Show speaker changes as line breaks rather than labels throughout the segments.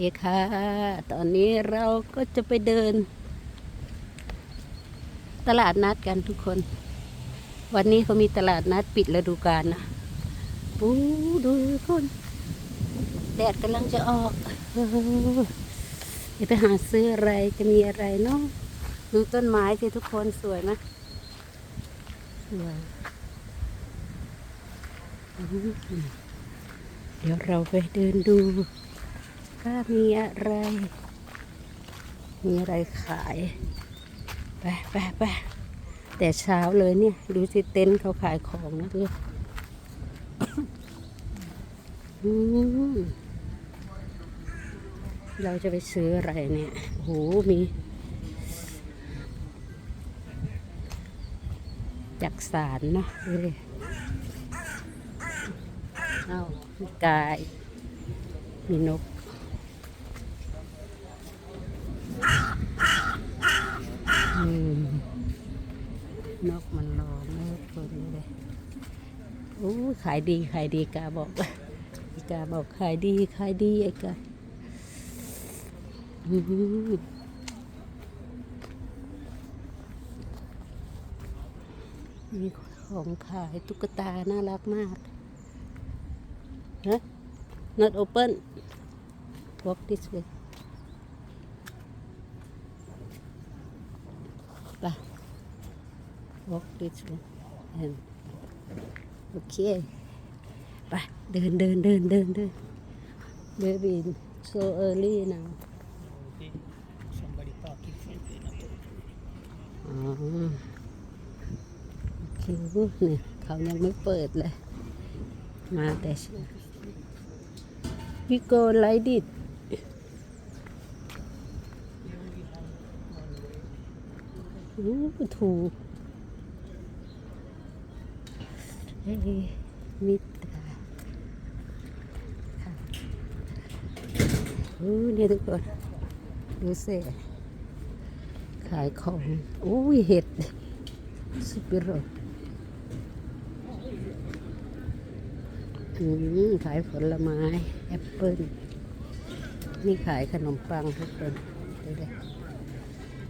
ดีค่ะ ตอนนี้เราก็จะไปเดิน ตลาดนัดกันทุกคน วันนี้เขามีตลาดนัดปิดฤดูกาลนะปูดูคนแดดกำลังจะออกเออเดี๋ยวไปหาซื้ออะไรจะมีอะไรเนาะดูต้นไม้ที่ทุกคนสวยไหมสวยเดี๋ยวเราไปเดินดู ว่ามีอะไร มีอะไรขาย ไปไปไปแต่เช้าเลยเนี่ย ดูสิเต็นท์เขาขายของนะดูอืมเราจะไปซื้ออะไรเนี่ยโอ้โหมีจักสารเนาะดูดิเอ้ามีกายมีนก อืม นกมันร้องไม่คนเลยโอ้ขายดีขายดีกาบอกอีกาบอกขายดีขายดีไอ้กาอืมมีของขายตุ๊กตา น่ารักมากฮะ not open walk this way ไป walk this way and โอเคไปเดินเดินเดินเดินเดิน baby so early now
Somebody parking something up there.
อ๋อคิวเนี่ย เขายังไม่เปิดเลย มาแต่เช้าพี่โกไลดิด อู้ถูกเฮ้ยมิตรค่ะอู้เนี่ยทุกคนดูเสิขายของอู้ยเห็ดสุดยอดอืมขายผลไม้แอปเปิ้ลนี่ขายขนมปังทุกคนดูดิ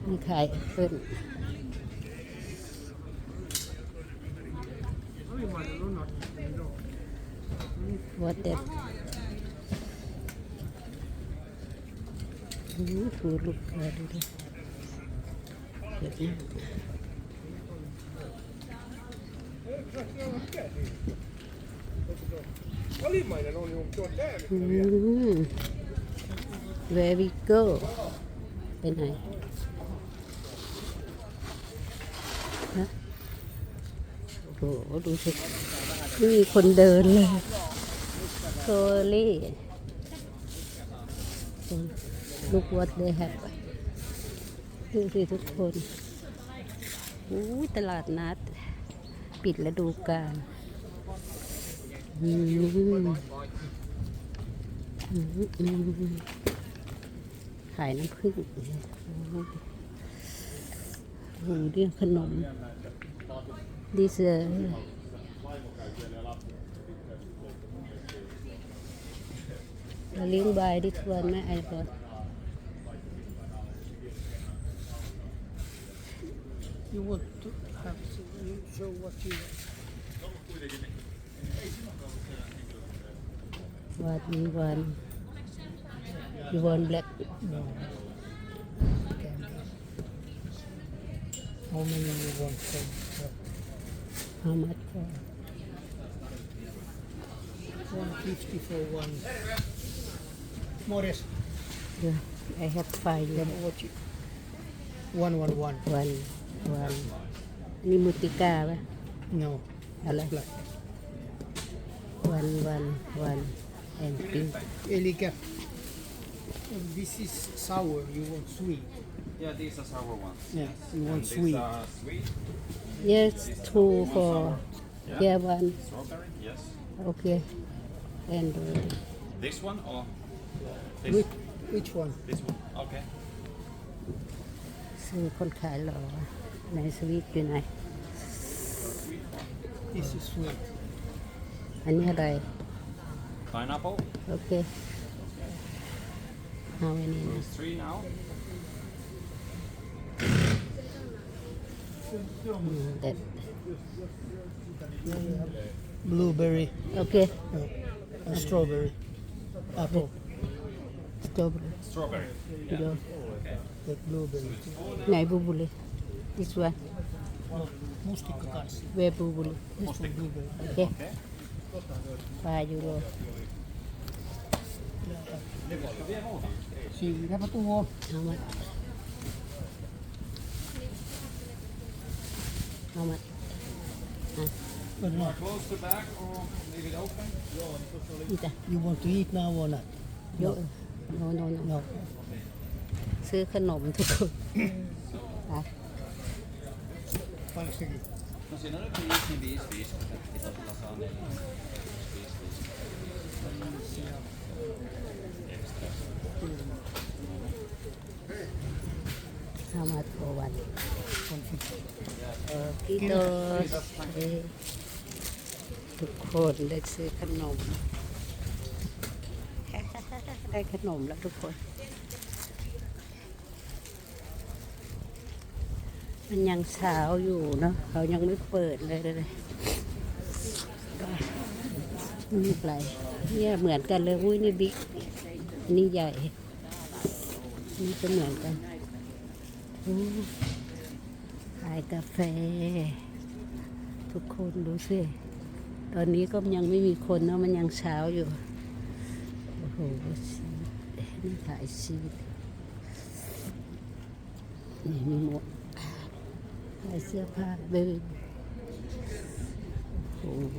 นี่ขายแอปเปิ้ล วัดเด็ดอืมถูลูกค้าดูดิเยอะมากอืม where we go ไปไหนฮะโอ้โหดูสิไม่มีคนเดินเลย โซลี่ลูกวัดเลยแฮปดูสิทุกคนอู้ตลาดนัด ปิดฤดูกาลอืมขายน้ำผึ้งโอ้เรื่องขนมดิเซอร์เราเลี้ยงบายดิทวนไหมไอ้บอส
You want to have so you show what you want.
วัดมีวันมีวันแบล็ก
No. Candy. How many you want from? What?
ฮามัดก็
One fifty for one. Morris,
เดี๋ยว I have five
then what you? One one one.
วันวันนี่มุติกาปะ
No.
Hello.
Black.
วันวันวันแอนปิ้ง
Elika. And this is sour. You want sweet?
Yeah, these are sour ones.
Yeah. You want
And these
sweet?
are sweet.
yes two for
Yeah.
yeah one
Strawberry, yes.
okay and uh,
This one or this?
Which which one?
This one. Okay.
ซื้อคนขายหรอในสวิตอยู่ไหน
This is sweet.
อันนี้อะไร
Pineapple.
โอเค how many now
There's three now.
Mm, that
Blueberry,
okay
uh, and strawberry, apple,
Strawberry
Strawberry.
you know
that blueberry.
ไหนบูบูเลย this one
No, mustikka kanssa.
where บูบูเลย
This one blueberry.
okay 5 euro
Siirräpä tuohon.
how much how much
But no,
Close the back or leave it open?
นี่จ้ะ
You want to eat now or not?
เย อะ no no no
No.
ซื้อขนมทุกคนไป
Paljonko sekin?
No siinä on nyt 5, niin 5, 5. Mitä sulla saa 4? 5, 5.
how much for one
150.
กิโลทุกคนได้ซื้อขนม ได้ขนมแล้วทุกคน มันยังเช้าอยู่เนาะเขายังไม่เปิดเลยเลยนี่ไรเนี่ยเหมือนกันเลยอุ้ยนี่บิ๊กนี่ใหญ่ นี่ก็เหมือนกันอู้ขายกาแฟ ทุกคนดูสิ ตอนนี้ก็ยังไม่มีคนเนาะมันยังเช้าอยู่ โอ้โหชีสนี่ขายชีสนี่มีหมวกขายเสื้อผ้าเดินโอ้โห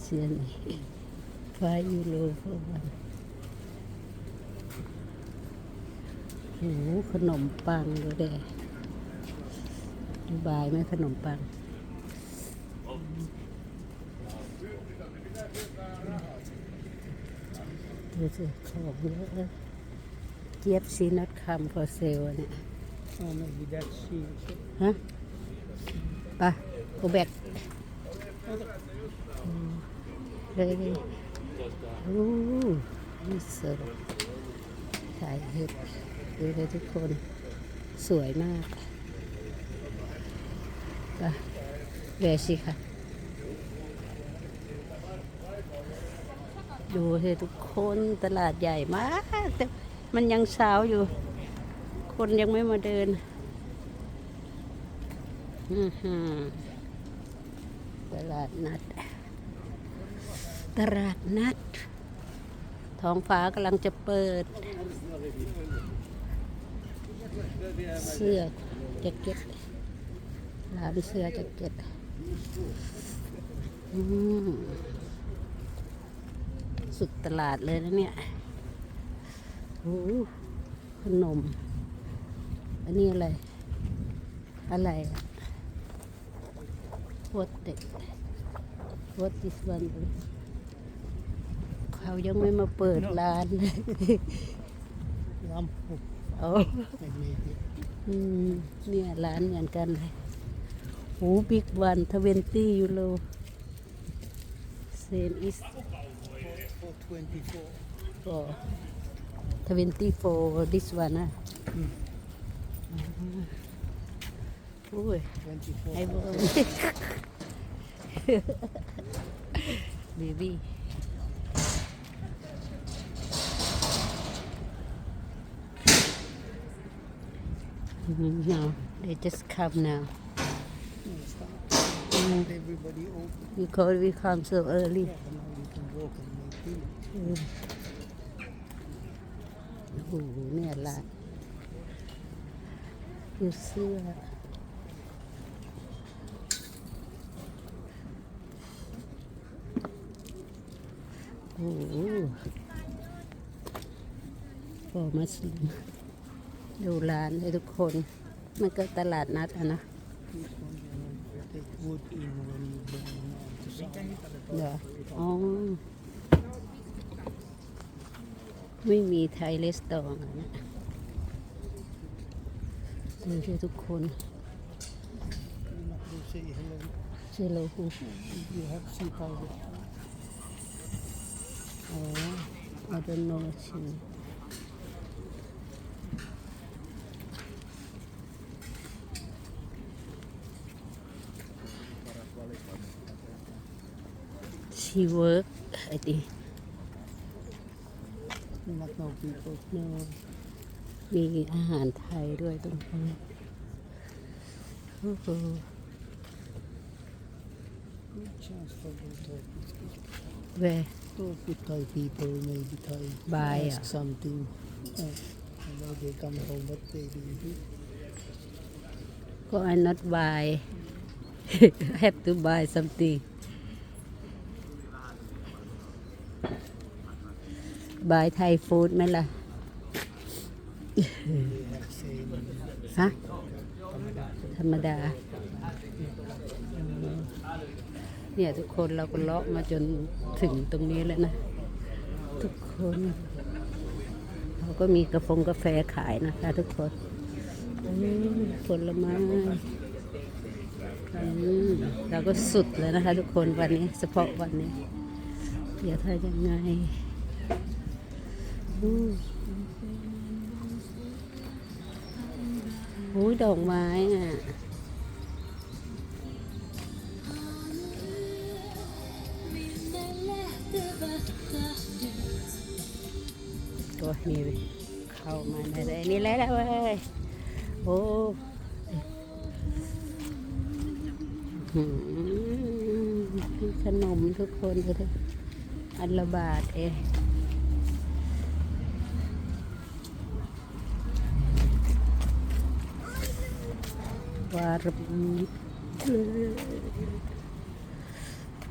เสื้อนี่ไฟยูโรเพราะวันโอ้ขนมปังดูแดดูบายไหมขนมปัง ดูสิของเยอะเลยเจี๊ยบซีนัทคัมฟอเซลเนี่ย
Oh, maybe that's she.
ฮะไปกูแบกเฮ้ยโอ้นี่สดถ่ายเห็ดดูเลยทุกคน สวยมากไปแวะสิค่ะ ดูเลยทุกคนตลาดใหญ่มาก แต่มันยังเช้าอยู่ คนยังไม่มาเดินตลาดนัด ตลาดนัด ท้องฟ้ากำลังจะเปิด เสื้อแจ็คเก็ตร้านเสื้อแจ็คเก็ต อืม สุดตลาดเลยนะเนี่ยโอ้ขนม อันนี้อะไร อะไรอะ What the What this one เขายังไม่มาเปิดร้านเลย
Lamppu.
โอ้
Maybe.
อืมเนี่ยร้านเหมือนกันเลยโอ้บิ๊กวันทเวนตี้ยูโรเซมอิส
For 24.
for 24 this one นะโอ้ย
24.
ไอ้บอเบบี้ no they just come now Mm,
Everybody open.
because we come so early
Yeah, now you can walk and make tea.
โอ้โหเนี่ยร้านอยู่เสื้อโอ้โหพอมาสิดูร้านเลยทุกคน มันก็ตลาดนัดอะนะ
This one, you know, take wood in when you bring them out to sell.
เหรออ๋อ ไม่มีไทยเลสตองนะดูช่วทุกคนเชลโลคูยูแฮ
ปซีไทย
อ๋อ I don't know what ชีเวิร์กไอ้ตี
Not no people.
No. มีอาหารไทยด้วยตรงนี้โอ้โห
Good chance for go talk with people.
แว
Talk with Thai people, maybe Thai.
Buy,
Ask
ah.
something. Uh, I know they come home, what they do.
ก็ I not buy have to buy something buy Thai food ไหมล่ะฮะธรรมดา เนี่ยทุกคนเราก็เลาะมาจนถึงตรงนี้แล้วนะ ทุกคนเขาก็มีกาแฟกาแฟขายนะคะทุกคนผลไม้เราก็สุดเลยนะคะ ทุกคนวันนี้เฉพาะวันนี้ เดี๋ยวถ้ายังไง อืมโอ้ยดอกไม้อะตัวนี้เข้ามาในได้นี่แล้วเว้ยโอ้ขนมทุกคนเลยอันละบาทเองวารมี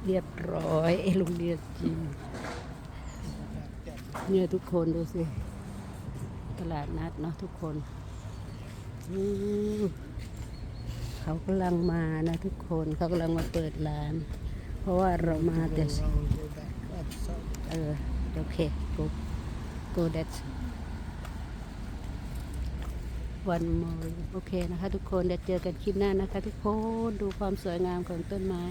เรียบร้อยโรงเรียนจีนเนี่ยทุกคนดูสิ ตลาดนัดเนาะทุกคนเขากำลังมานะทุกคนเขากำลังมาเปิดร้าน เพราะว่าเรามาแต่เออโอเค go go that วันมอโอเคนะคะ ทุกคนเดี๋ยวเจอกันคลิปหน้านะคะ ทุกคนดูความสวยงามของต้นไม้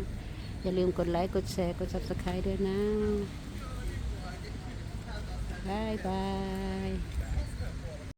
อย่าลืมกดไลค์ กดแชร์ กด subscribe ด้วยนะบายบาย